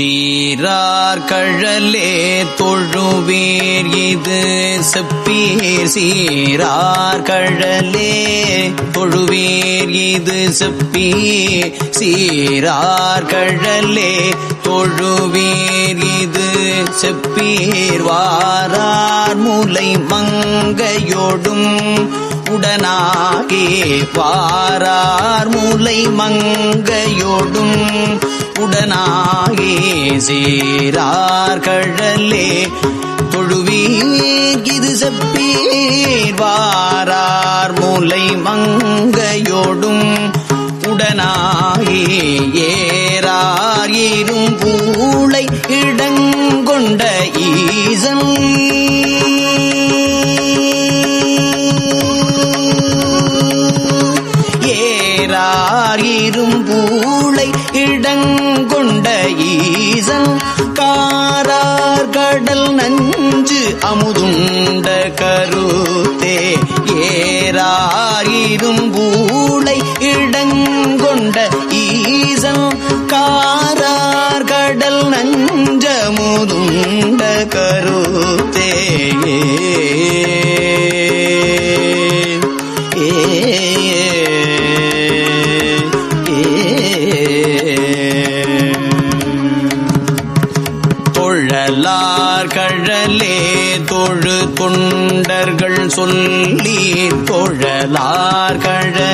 சீரார் கழலே தொழுவீர் இது செப்பீர். சீரார் கழலே தொழுவீர் இது செப்பீர். சீரார் கழலே தொழுவீர் இது செப்பீர். வாரார் முலை மங்கையோடும் உடனாகே வாரார் முலை மங்கையோடும் உடனாகே சீரார் கழலே தொழுவீர் செப்பீர் வாரார் மூலை மங்கையோடும் உடனாகே ஏறார் இரும் பூளை இடங்கொண்ட ஈசன்.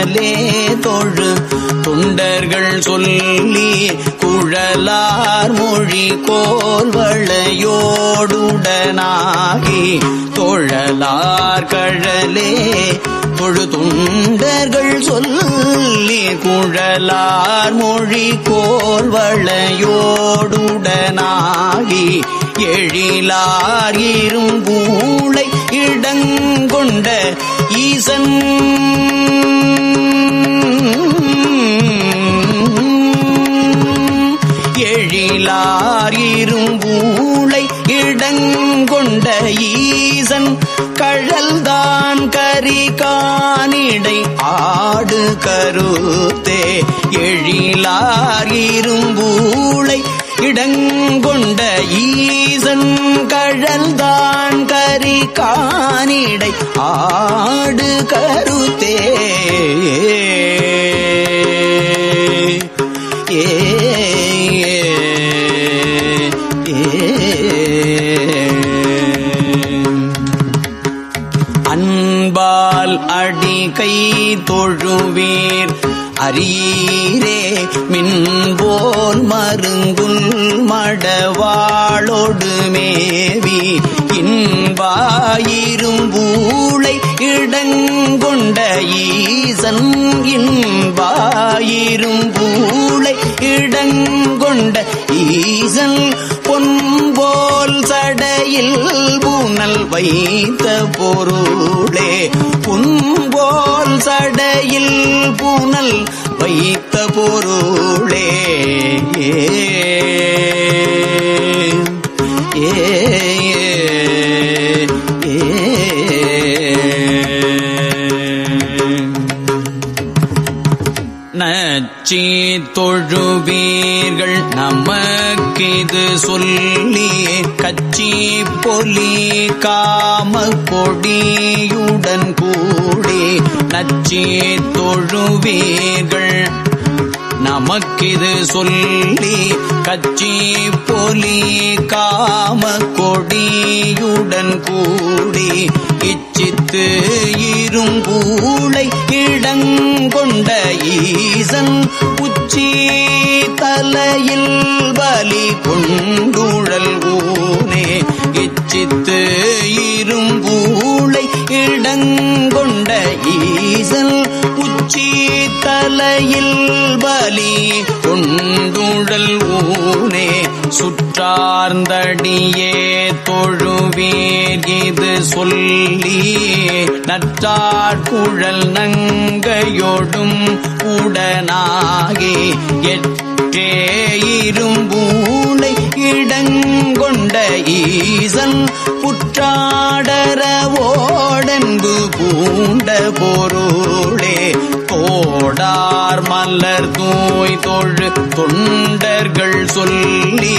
கழலே தொழு. தொண்டர்கள் சொல்லி குழலார் மொழி கோல்வளையோடுடனாகி தொழலார் கழலே தொழு. தொண்டர்கள் சொல்லி குழலார் மொழி கோல்வளையோடுடனாகி எழிலார் இரும்பூளை இடங்கொண்ட ஈசன் எழிலார் இரும்பூளை இடங்கொண்ட ஈசன். கழல்தான் கரி காணிடை ஆடு கருத்தே. எழிலார் இரும்பூளை இடங்கொண்ட ஈசன். கழல்தான் கரி காணிடை ஆடு கருத்தே. ஏ கை தொழுவீர். அரீரே மின்போல் மருங்குல் மடவாளொடு மேவி. இன்பாயிரும்பூளை இடங்கொண்ட ஈசன் இன்பாயிரும்பூளை இடங்கொண்ட ஈசன் சடையில் பூனல் வைத்த பொருளே புன்போல் சடையில் பூனல் வைத்த பொருளே. ஏ காட்சி தொழுவீர்கள். நமக்கிது சொல்லி கச்சி பொலி காம கொடியுடன் கூடி நச்சி தொழுவீர்கள். நமக்கிது சொல்லி கச்சி பொலி காம கொடியுடன் கூடி இச்சித்து இரும்பூளை இடங்கொண்ட ஈசன் உச்சி தலையில் பலி கொண்டுழல் ஊனே. இச்சித்து இரும்பூளை இடங்கொண்ட ஈசன் உச்சி தலையில் பலி கொண்டுழல் ஊனே சுற்றார்ந்தடியே தொழுவீர் இது சொல்லி நற்றாட்குழல் நங்கையோடும் உடனாகி எட்டே இரும்பூனை இடங்கொண்ட ஈசன் புற்றாடர ஓடன்பு பூண்ட பொருளே கோடார் மலர் தூய் தொழு தொண்டர்கள் சொல்லி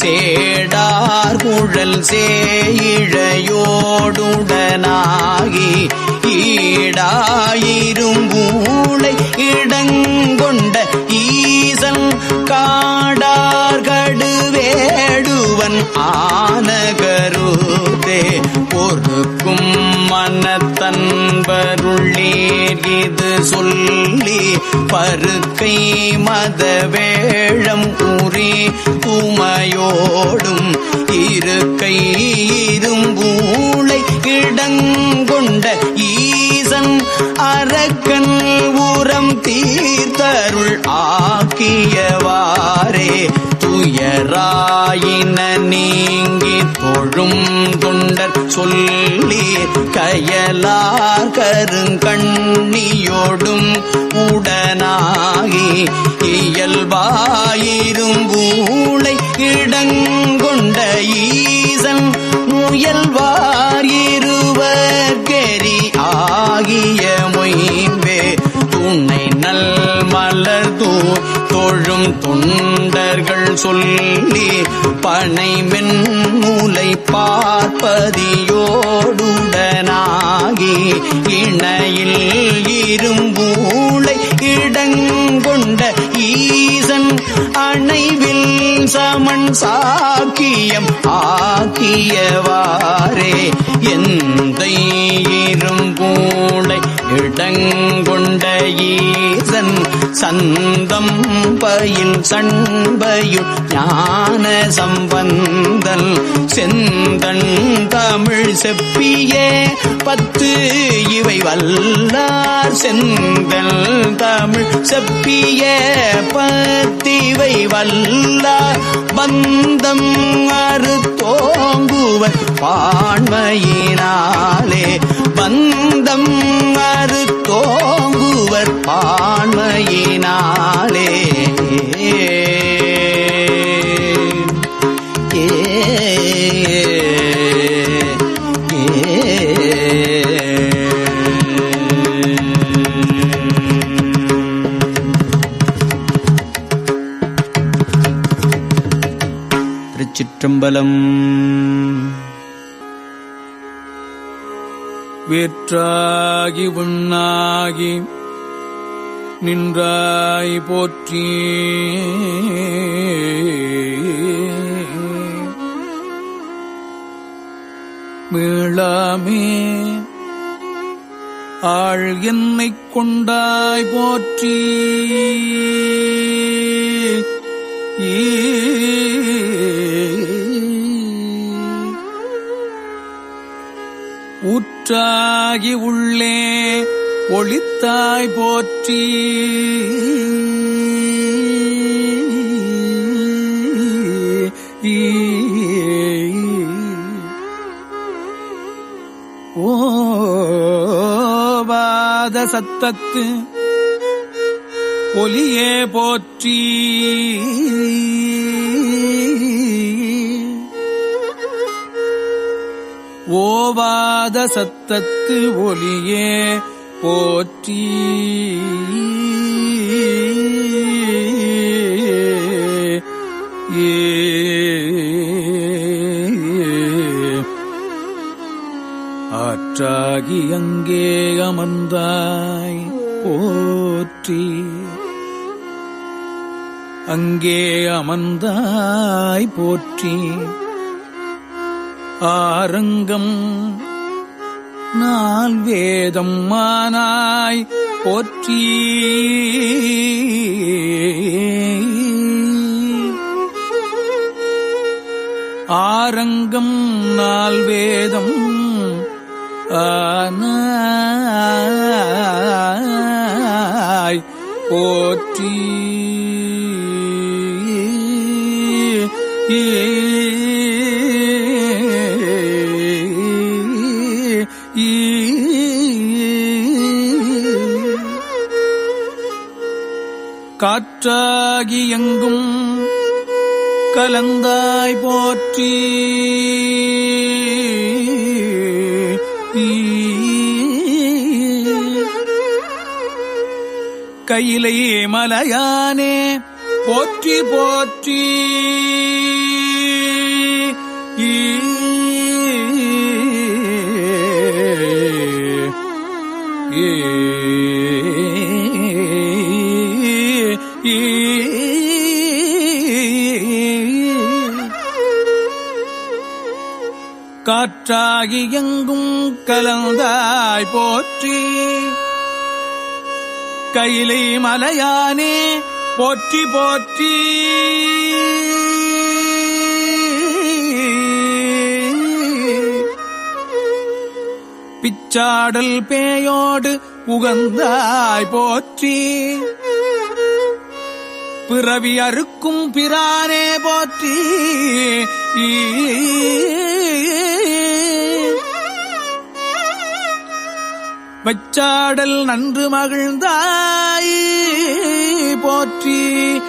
சேடார் குழல் சேயிழையோடுடனாகி ஈடாயிரும்பூளை இடங்கொண்ட ஈசன் காடார்கடு வேடுவன் ஆனகருதே பொறுக்கும் மனத்தன்பருள்ளீர் இது சொல்லி பருக்கை மத வேழம் உரி துமையோடும் இருக்கை இரும்பூளை இடங்கொண்ட ஈசன் அரக்கன் உரம் தீர்த்தருள் ஆக்கியவாரே கயராயின நீங்கி தொழும் தொண்டர் சொல்லி கயலார் கருங்கண்ணியோடும் உடனாகி இயல்பாயிரும் பூளை இடங்கொண்ட ஈசன் முயல்வார் இருவர்கெரி ஆகிய மொயம்பே துணை நல் மலர் தூ தோழும் தொண்டர்கள் சொல்லி பனை மென்மூலை பார்ப்பதியோடுடனாகி இணையில் இரும்பூளை இடங்கொண்ட ஈசன் அணைவில் சமன் சாக்கியம் ஆக்கியவாரே எந்த இரும்பூளை இடங்கொண்ட ஈசன் சந்தம் பயில் சண்பயுள் ஞான சம்பந்தல் செந்தன் தமிழ் செப்பியே. பத்து இவை வல்லார் செந்தல் தமிழ். செப்பிய பத்திவை வல்லார் பந்தம் அறுத்தோங்குவர் பான்மையினாலே பந்தம் அறுத்தோங்குவர் பான்மையினாலே திருச்சிற்றம்பலம் வேற்றாகி உண்ணாகி நின்றாய் போற்றி. மீளாமே ஆள் என்னைக் கொண்டாய் போற்றி. ஈ ஒற்றாகி உள்ளே ஒளித்தாய் போற்றி. ஓபாத சத்தத்து ஒலியே போற்றி. ஓவாத சத்தத்து ஒளியே போற்றி. ஆற்றாகி அங்கே அமர்ந்தாய் போற்றி. அங்கே அமர்ந்தாய் போற்றி. ஆரங்கம். நால் வேதம் மானாய் போற்றி. ஆரங்கம் நால் வேதம் ஆனாய் போற்றி. ஏ கற்றாகி எங்கும் கலந்தாய் போற்றி. கையிலே மலையானே போற்றி போற்றி. ஈ காற்றாகி எங்கும் கலந்தாய் போற்றி. கையிலை மலையானே போற்றி போற்றி. பிச்சாடல் பேயோடு உகந்தாய் போற்றி. பிறவி அறுக்கும் பிரானே போற்றி. ஈ பச்சாடல் நன்று மகிழ்ந்தாய் போற்றி.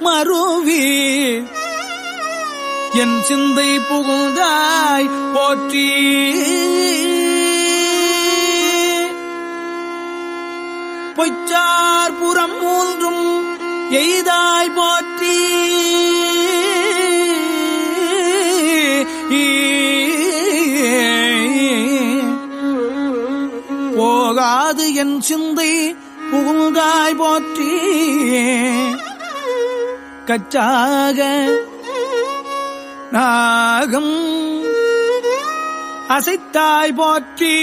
மருவி. என் சிந்தை புகுந்தாய் போற்றி. பொய்ச்சார் புறம் மூன்றும் எய்தாய் போற்றி. போகாது என் சிந்தை புகுந்தாய் போற்றி. கச்சாக நாகம் அசைத்தாய் போற்றி.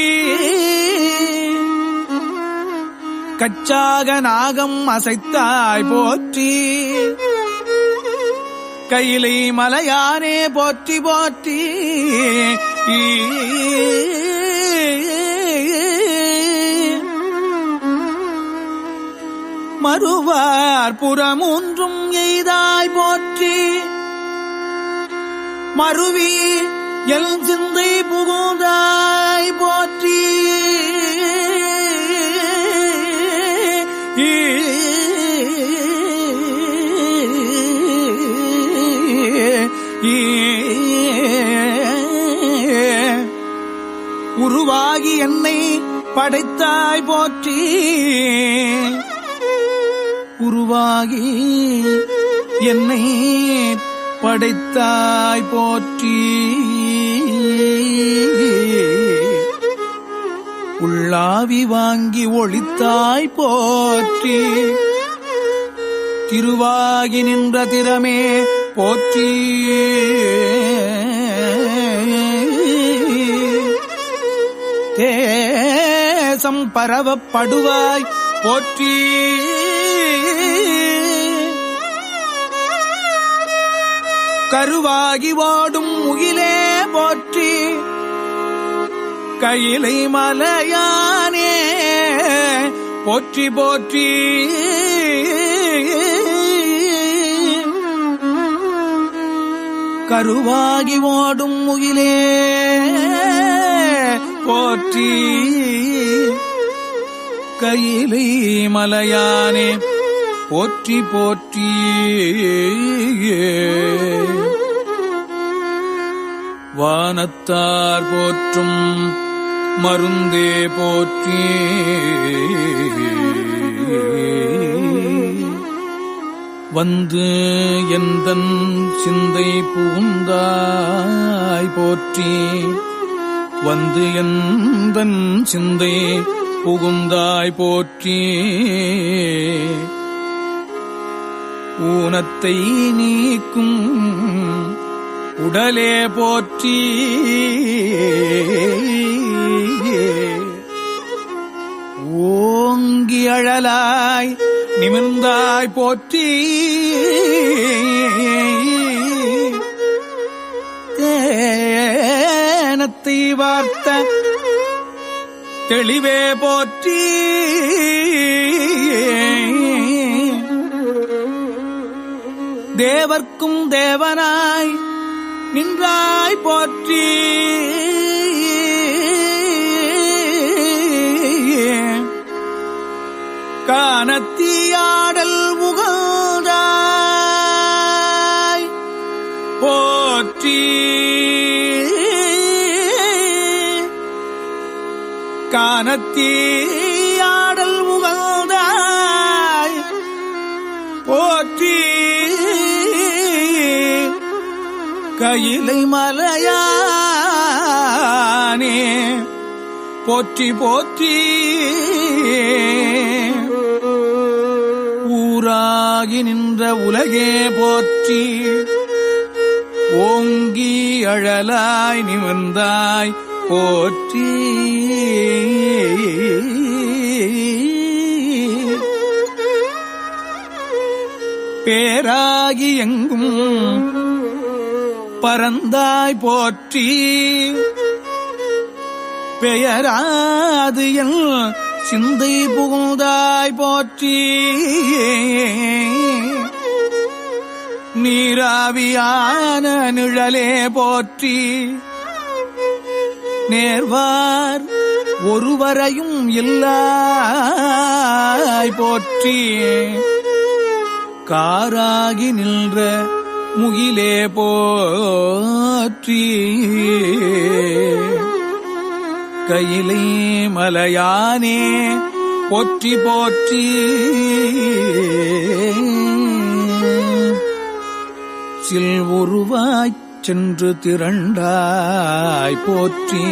கச்சாக நாகம் அசைத்தாய் போற்றி. கையிலை மலையானே போற்றி போற்றி. ஈ மறுவார் புறமூன்றும் எய்தாய் போற்றி. மறுவி எல் சிந்தை புகுந்தாய் போற்றி. உருவாகி என்னை படைத்தாய் போற்றி. குருவாகி என்னை படைத்தாய் போற்றி. உள்ளாவி வாங்கி ஒளித்தாய் போற்றி. திருவாகி நின்ற திறமே போற்றி. தேசம் பரவப்படுவாய் போற்றி. கருவாகி வாடும் முகிலே போற்றி. கையிலை மலையானே போற்றி போற்றி. கருவாகி ஓடும் முகிலே போற்றி. கையிலை மலையானே போற்றி போற்றி வானத்தார் போற்றும் மருந்தே போற்றி. வந்து எந்த சிந்தை புகுந்தாய் போற்றி. வந்து எந்த சிந்தை புகுந்தாய் போற்றி. ஊனத்தை நீக்கும் உடலே போற்றி. ஓங்கி அழலாய் நிமிர்ந்தாய் போற்றி. தேனத்தை வார்த்த தெளிவே போற்றி. தேவர்க்கும் தேவனாய் நின்றாய் போற்றி. காணத்தியாடல் முகந்தாய் போற்றி. காணத்தியாடல் உகழ்ந்தாய் போற்றி. கையிலை மலையானே போற்றி போற்றி. ஊராகி நின்ற உலகே போற்றி. ஓங்கி அழலாய் நிமிர்ந்தாய் போற்றி. பேராகி எங்கும் பரந்தாய் போற்றி. பெயராது என் சிந்தை புகுந்தாய் போற்றி. நீராவியான நிழலே போற்றி. நேர்வார் ஒருவரையும் இல்லாய் போற்றி. காராகி நின்ற முகிலே போற்றி. கையிலே மலையானே போற்றி போற்றி. சில் உருவாய்ச் சென்று திரண்டாய் போற்றி.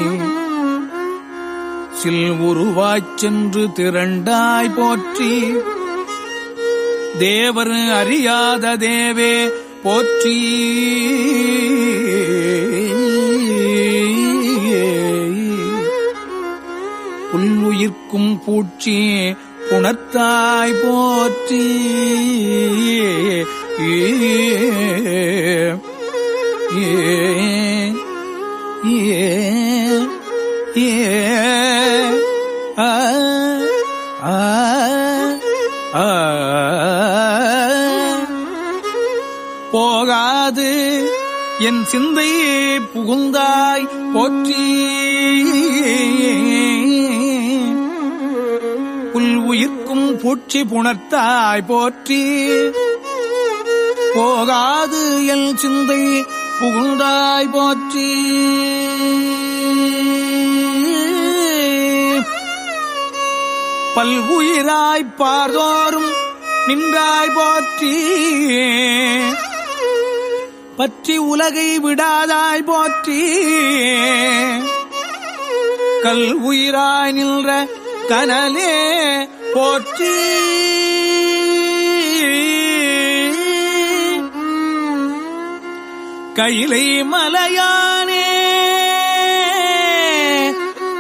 சில் உருவாய்ச் சென்று திரண்டாய் போற்றி. தேவர் அறியாத தேவே போற்றி. புல்லுயிர்க்கும் பூச்சி புணர்த்தாய் போற்றி. ஏ ஏ என் சிந்தை புகுந்தாய் போற்றி. புல் உயிர்க்கும் பூச்சி புணர்த்தாய் போற்றி. போகாது என் சிந்தை புகுந்தாய் போற்றி. பல்வுயிராய்ப் பார்தோறும் நின்றாய் போற்றி. பற்றி உலகை விடாதாய் போற்றி. கல் உயிராய் நின்ற கனலே போற்றி. கையிலை மலையானே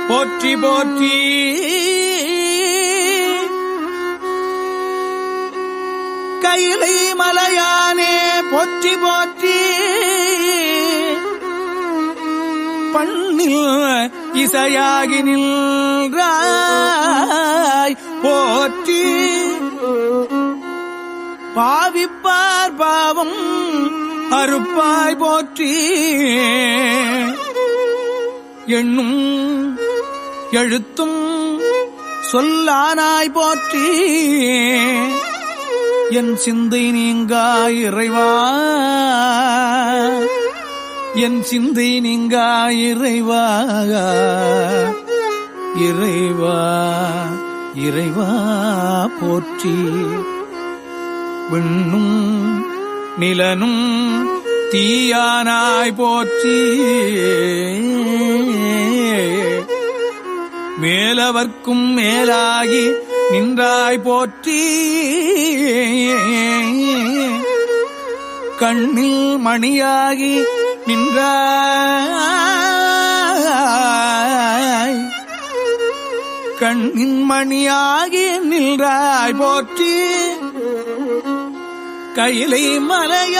போற்றி போற்றி. கையிலை மலையானே போற்றி போற்றி. பண்ணில் இசையாகி நின்றாய் போற்றி. பாவிப்பார் பாவம் அறுப்பாய் போற்றி. எண்ணும் எழுத்தும் சொல்லானாய் போற்றி. என் சிந்தை நீங்கா இறைவா? என் சிந்தை நீங்கா இறைவா? இறைவா இறைவா போற்றி. விண்ணும் நிலனும் தீயானாய் போற்றி. மேலவர்க்கும் மேலாகி நின்றாய் போற்றி. கண்ணில் மணியாகி நின்றாய். கண்ணின் மணியாகி நின்றாய் போற்றி. கையிலை மலையானே.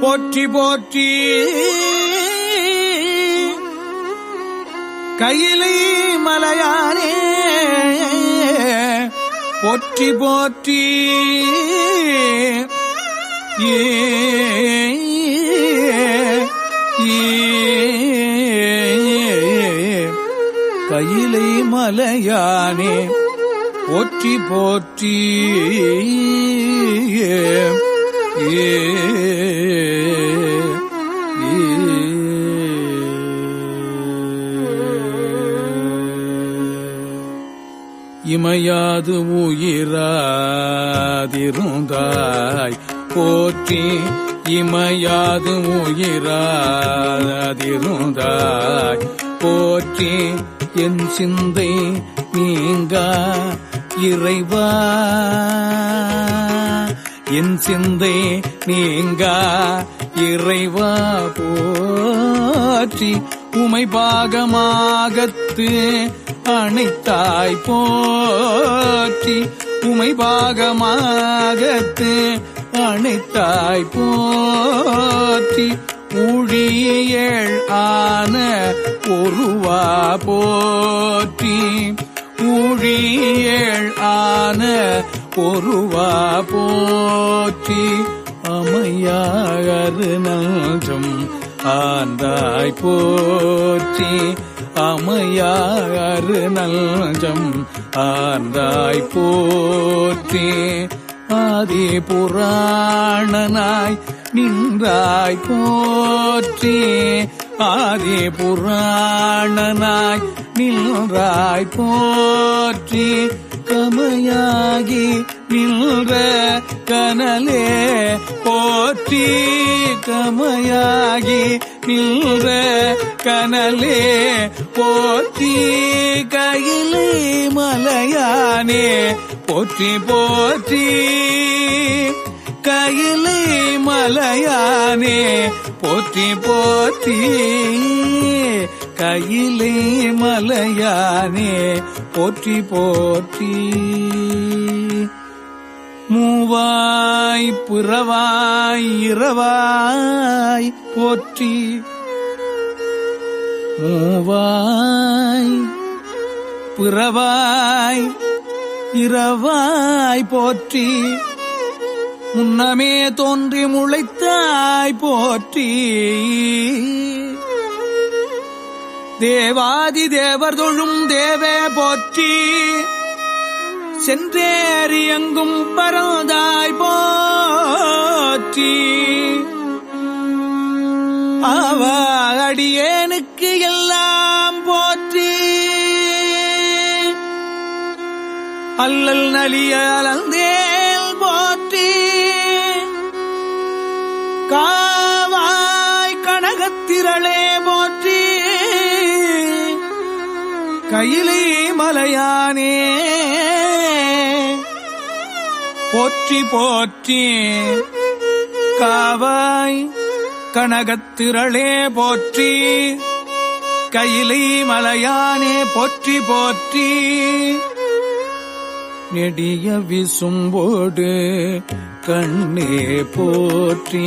போற்றி போற்றி. கையிலை மலையானே போற்றி போற்றி. ஏ கையிலை மலையானே போற்றி போற்றி. ஏ ஏ. இமையாது உயிராதிருந்தாய். போற்றி இமையாது உயிராதிருந்தாய். போற்றி என் சிந்தை நீங்கா இறைவா. என் சிந்தை நீங்கா இறைவா. போற்றி உமை பாகமாகத்து அணைத்தாய் போற்றி. உமை பாகமாகத்து அணைத்தாய் போற்றி. ஊழியேள் ஆன ஒருவா போற்றி. ஊழியேள் ஆன பொருவா போற்றி. அமையாகரு நல்ஜம் ஆந்தாய் போற்றி. அமையாறு நல்ஜம் ஆர்ந்தாய் போற்றி. ஆதி புராணனாய் நின்றாய் போற்றி. ஆதி புராணனாய் நின்றாய் போற்றி. கமையாகி நின்ற கனலே போற்றி. கமையாகி நின்ற கனலே போற்றி கையிலே மலையானே போற்றி போற்றி. கையிலே மலையானே போற்றி போற்றி. கையிலே மலையானே போற்றி போற்றி. மூவாய் பிறவாய் இரவாய் போற்றி. மூவாய் பிறவாய் இரவாய் போற்றி. முன்னமே தோன்றி முளைத்தாய் போற்றி. தேவாதி தேவர் தொழும் தேவே போற்றி. சென்றேறி எங்கும் பரந்தாய் போற்றி. அவ அடியேனுக்கு எல்லாம் போற்றி. அல்லல் நலிய அலந்தேல் போற்றி. காவாய் கனகத்திரளே கையிலே மலையானே. போற்றி போற்றி. காவாய் கனகத்திரளே போற்றி. கையிலை மலையானே போற்றி போற்றி. நெடிய விசும்போடு கண்ணே போற்றி.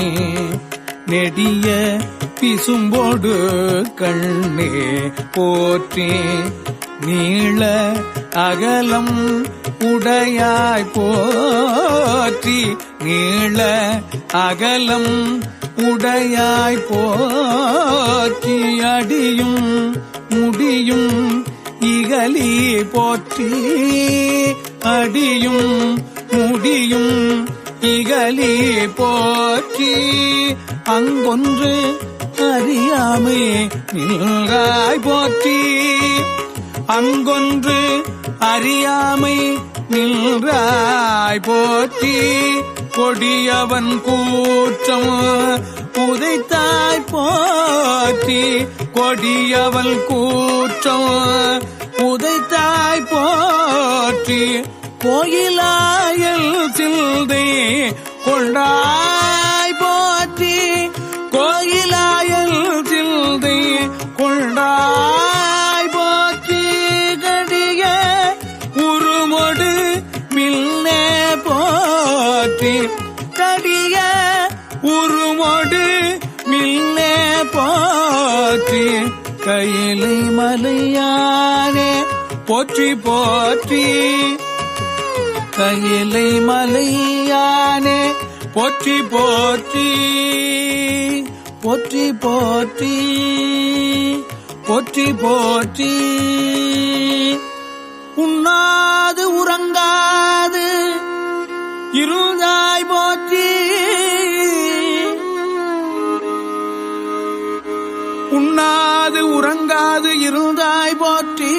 நெடிய பிசும்போடு கண்ணே போற்றி. நீள அகலம் உடையாய் போற்றி நீள அகலம் உடையாய் போற்றி அடியும் முடியும் இகலி போற்றி அடியும் முடியும் இகலி போற்றி. அங்கொன்று அறியாமை நின்றாய் போற்றி. அங்கொன்று அறியாமை நின்றாய் போற்றி கொடியவன் கூற்றம் புதைத்தாய் போற்றி கொடியவள் கூற்றம் புதைத்தாய் போற்றி கோயிலாயல் சிந்தை கொண்டாய் மலையானே போற்றி போற்றி. கையிலை மலையானே போற்றி போற்றி. போற்றி போற்றி. போற்றி போற்றி. உண்ணாது உறங்காது. இருந்தாய் போற்றி. உண்ணாது உறங்காது இருந்தாய் போற்றி.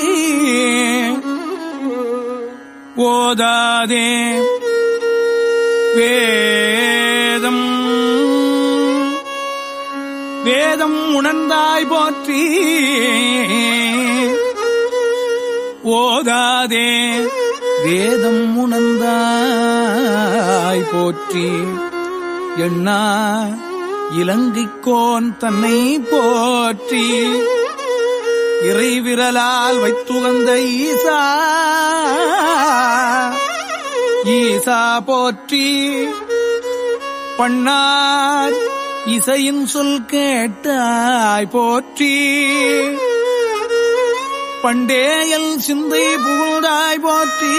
ஓதாதே வேதம். வேதம் உணர்ந்தாய் போற்றி. ஓதாதே வேதம் உணர்ந்தாய் போற்றி. எண்ணா இலங்கைக்கோன் தன்னை போற்றி இறைவிரலால் வைத்துகந்த ஈசா. ஈசா போற்றி பண்ணார் இசையின் சொல் கேட்டாய் போற்றி. பண்டேயல் சிந்தை புகழ்ந்தாய் போற்றி.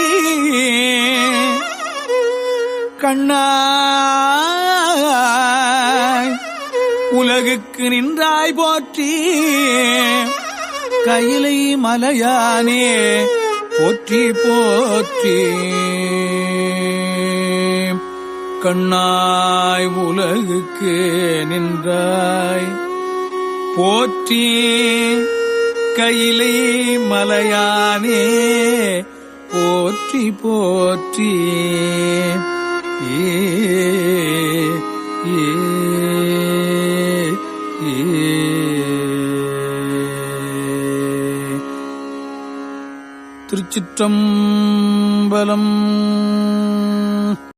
கண்ணாய் உலகுக்கு நின்றாய் போற்றி. கையிலை மலையானே போற்றி போற்றி. கண்ணாய் உலகுக்கு நின்றாய். போற்றி கையிலை மலையானே போற்றி போற்றி. ஏ ஏ. திருச்சிற்றம்பலம்